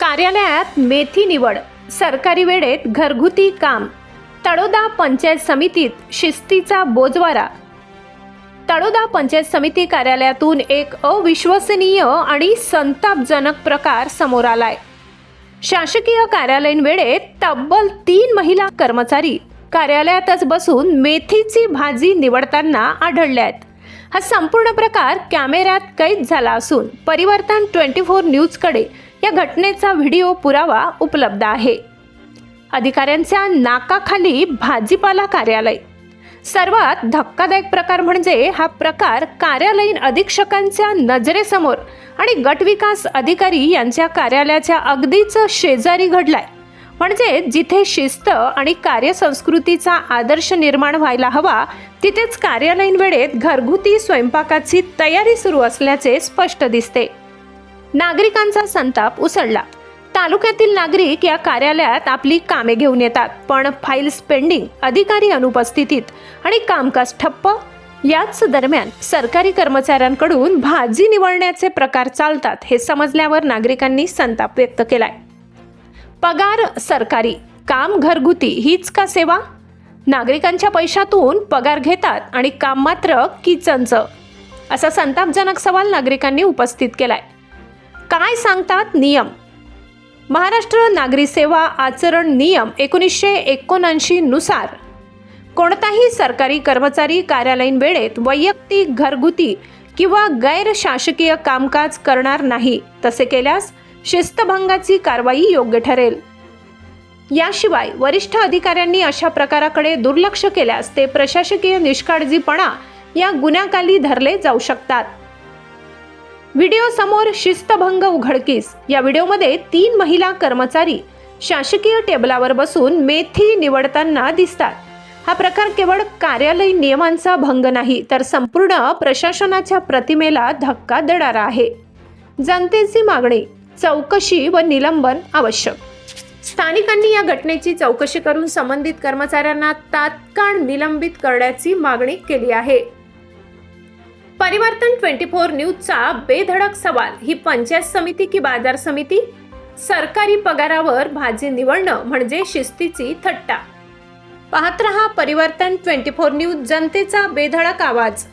कार्यालयात मेथी निवड सरकारी वेळेत घरगुती काम तळोदा पंचायत समितीत शिस्तीचा बोजवारा. तळोदा पंचायत समिती कार्यालयातून एक अविश्वसनीय आणि संतापजनक प्रकार समोर आलाय. शासकीय कार्यालयीन वेळेत तब्बल तीन महिला कर्मचारी कार्यालयातच बसून मेथीची भाजी निवडताना आढळल्या आहेत हा संपूर्ण प्रकार कॅमेऱ्यात कैद झाला असून परिवर्तन ट्वेंटी फोर न्यूजकडे या घटनेचा व्हिडिओ पुरावा उपलब्ध आहे. अधिकाऱ्यांच्या नाकाखाली भाजीपाला कार्यालय. सर्वात धक्कादायक प्रकार म्हणजे हा प्रकार कार्यालयीन अधीक्षकांच्या नजरेसमोर आणि गटविकास अधिकारी यांच्या कार्यालयाच्या अगदीच शेजारी घडलाय. म्हणजे जिथे शिस्त आणि कार्यसंस्कृतीचा आदर्श निर्माण व्हायला हवा तिथेच कार्यालयीन वेळेत घरगुती स्वयंपाकाची तयारी सुरू असल्याचे स्पष्ट दिसते. नागरिकांचा संताप उसळला. तालुक्यातील नागरिक या कार्यालयात आपली कामे घेऊन येतात पण फाईल्स पेंडिंग अधिकारी अनुपस्थितीत आणि कामकाज ठप्प. याच दरम्यान सरकारी कर्मचाऱ्यांकडून भाजी निवडण्याचे प्रकार चालतात हे समजल्यावर नागरिकांनी संताप व्यक्त केलाय. पगार सरकारी काम घरगुती हीच का सेवा? नागरिकांच्या पैशातून पगार घेतात आणि काम मात्र किचनचं. असा संतापजनक सवाल नागरिकांनी उपस्थित केलाय. काय सांगतात? नियम. महाराष्ट्र नागरी सेवा आचरण नियम एकोणीसशे एकोणऐंशी नुसार कोणताही सरकारी कर्मचारी कार्यालयीन वेळेत वैयक्तिक घरगुती किंवा गैरशासकीय कामकाज करणार नाही तसे केल्यास शिस्तभंगाची कारवाई योग्य ठरेल. याशिवाय वरिष्ठ अधिकाऱ्यांनी अशा प्रकाराकडे दुर्लक्ष केल्यास ते प्रशासकीय निष्काळजीपणा या गुन्ह्याखाली धरले जाऊ शकतात. व्हिडिओ समोर शिस्तभंग उघडकीस. या व्हिडिओमध्ये तीन महिला कर्मचारी शासकीय टेबलावर बसून मेथी निवडताना दिसतात. हा प्रकार केवळ कार्यालय नियमांचा भंग नाही तर संपूर्ण प्रशासनाच्या प्रतिमेला धक्का देणारा आहे. जनतेची मागणी चौकशी व निलंबन आवश्यक. स्थानिकांनी या घटनेची चौकशी करून संबंधित कर्मचाऱ्यांना तात्काळ निलंबित करण्याची मागणी केली आहे. परिवर्तन ट्वेंटी फोर न्यूजचा बेधडक सवाल. ही पंचायत समिती की बाजार समिती? सरकारी पगारावर भाजी निवडणं म्हणजे शिस्तीची थट्टा. पाहत रहा परिवर्तन ट्वेंटी फोर न्यूज जनतेचा बेधडक आवाज.